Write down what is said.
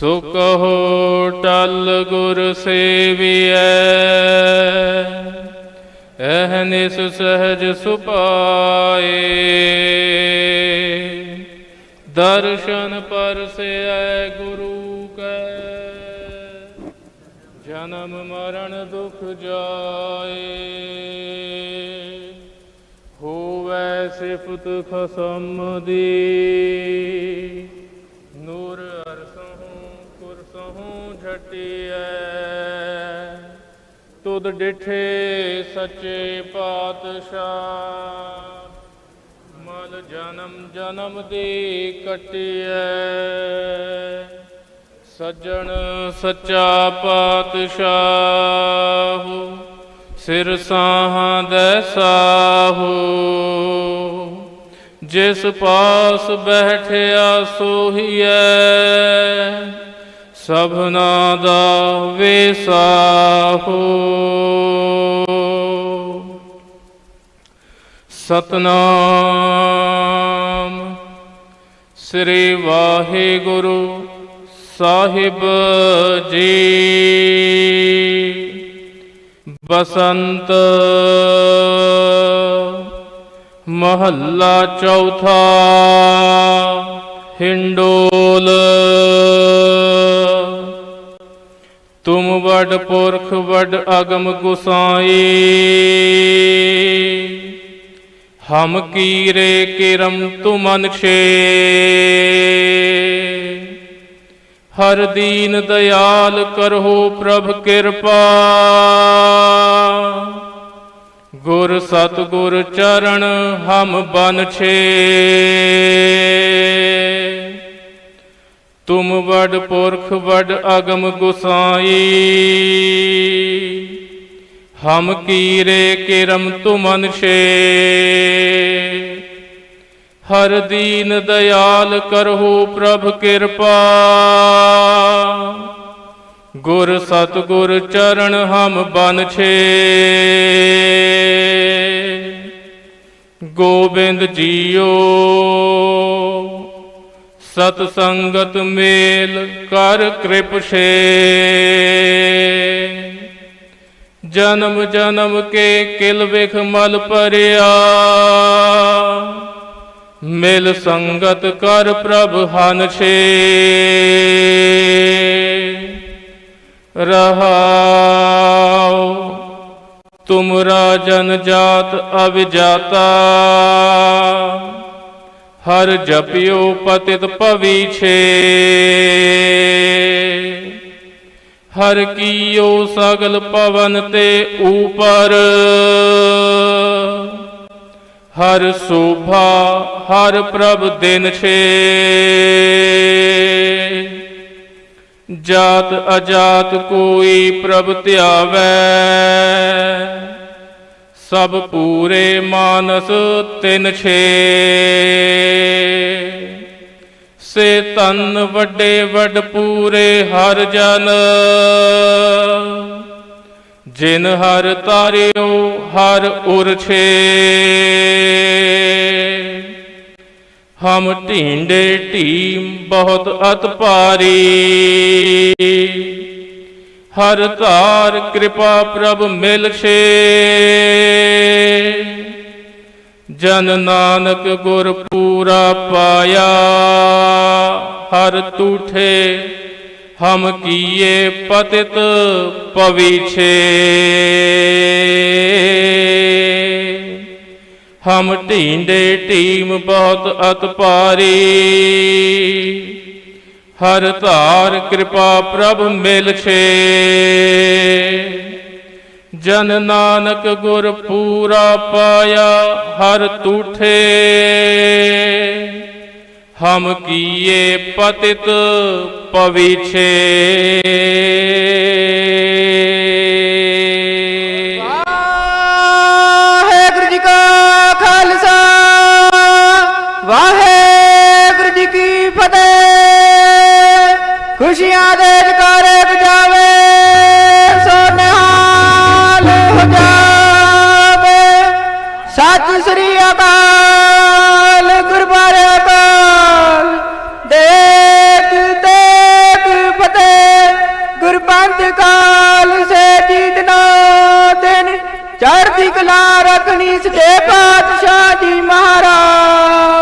ਸੁਖ ਕਹੋ ਟਲ ਗੁਰ ਸੇਵੀਐ। ਅਹਨਿਸ ਸਹਜ ਸੁਪਾਏ ਦਰਸ਼ਨ ਪਰਸੈ ਗੁਰੂ ਕੈ। ਜਨਮ ਮਰਨ ਦੁਖ ਜਾਏ। ਹੋਵੈ ਸਿਫਤ ਖਸਮ ਦੀ। ਕੁਰਸਹੂ ਤੁਧ ਡਿਠੇ ਸੱਚੇ ਪਾਤਸ਼ਾਹ। ਮਲ ਜਨਮ ਜਨਮ ਦੀ ਕਟਿਐ। ਸੱਜਣ ਸੱਚਾ ਪਾਤਸ਼ਾਹ, ਸਿਰ ਸਾਹਾਂ ਦੇ ਸਾਹੋ। ਜਿਸ ਪਾਸ ਬੈਠਿਆ ਸੋਹੀਐ। ਸਭਨਾ ਦਾ ਵਿਸਾਹੋ। ਸਤਨਾਮ ਸ੍ਰੀ ਵਾਹਿਗੁਰੂ ਸਾਹਿਬ ਜੀ। ਬਸੰਤ ਮਹੱਲਾ ਚੌਥਾ ਹਿੰਡੋਲ। ਵਡ ਪੁਰਖ ਵਡ ਅਗਮ ਗੁਸਾਈ। ਹਮ ਕੀਰੇ ਕਿਰਮ ਤੁਮਨ ਛੇ। ਹਰ ਦੀਨ ਦਇਆਲ ਕਰਹੁ ਪ੍ਰਭ ਕਿਰਪਾ। ਗੁਰ ਸਤ ਗੁਰ ਚਰਨ ਹਮ ਬਨ ਛੇ। ਤੁਮ ਵਡ ਪੁਰਖ ਵਡ ਅਗਮ ਗੁਸਾਈ। ਹਮ ਕੀਰੇ ਕਿਰਮ ਤੁਮਨ ਛੇ ਹਰ ਦੀਨ ਦਇਆਲ ਕਰਹੁ ਪ੍ਰਭ ਕਿਰਪਾ। ਗੁਰ ਸਤ ਗੁਰ ਚਰਨ ਹਮ ਬਨ ਛੇ ਗੋਬਿੰਦ ਜੀਓ। ਸਤ ਸੰਗਤ ਮੇਲ ਕਰ ਕਿਰਪਸ਼ੇ ਜਨਮ ਜਨਮ ਕੇ ਕਿਲ ਵਿਖ ਮਲ ਪਰਿਆ ਮਿਲ ਸੰਗਤ ਕਰ ਪ੍ਰਭ ਹਨ ਛੇ। ਰਹਾਉ ਤੁਮ ਰਾਜਨ ਜਾਤ ਅਵਿਜਾਤਾ। ਹਰ ਜਪਿਓ ਪਤਿਤ ਭਵੀਛੇ। ਹਰ ਕੀਓ ਸਗਲ ਪਵਨ ਤੇ ਉਪਰ। ਹਰ ਸੋਭਾ ਹਰ ਪ੍ਰਭ ਦਿਨ ਛੇ। ਜਾਤ ਅਜਾਤ ਕੋਈ ਪ੍ਰਭ ਧਿਆਵੈ। ਸਭ ਪੂਰੇ ਮਾਨਸ ਤਿਨ ਛੇ। ਸੇ ਤਨ ਵੱਡੇ ਵੱਡ ਪੂਰੇ ਹਰ ਜਨ। ਜਿਨ ਹਰ ਤਾਰਿਓ ਹਰ ਉਰ ਛੇ। ਹਮ ਢੀਂਡੇ ਢੀਮ ਬਹੁਤ ਅਤ ਭਾਰੀ। ਹਰ ਧਾਰ ਕਿਰਪਾ ਪ੍ਰਭ ਮਿਲ ਛੇ ਜਨ ਨਾਨਕ ਗੁਰ ਪੂਰਾ ਪਾਇਆ, ਹਰ ਤੂਠੇ ਹਮ ਕੀਏ ਪਤਿਤ ਪਵੀਛੇ। ਹਮ ਢੀਂਡੇ ਢੀਮ ਬਹੁਤ ਅਤ ਭਾਰੀ ਹਰ ਧਾਰ ਕਿਰਪਾ ਪ੍ਰਭ ਮਿਲ ਛੇ ਜਨ ਨਾਨਕ ਗੁਰ ਪੂਰਾ ਪਾਇਆ ਹਰ ਤੂਠੇ। ਹਮ ਕੀਏ ਪਤਿਤ ਪਵਿਛੇ। ਖੁਸ਼ੀਆਂ ਦੇ ਜਕਾਰੇ ਵਜਾਵੇ ਸੋ ਹੋ ਜਾਵੇ ਸਤਿ ਸ੍ਰੀ ਅਕਾਲ ਗੁਰਬਾਰੇ ਅਕਾਲ। ਦੇਖ ਦੇਖ ਫਤਿਹ ਗੁਰਬੰਦ ਕਾਲ ਸੇ ਜੀਤਨਾ ਦਿਨ ਚੜ੍ਹਦੀ ਕਲਾ ਰਖਣੀ ਸਦੇ ਪਾਤਸ਼ਾਹ ਜੀ ਮਹਾਰਾਜ।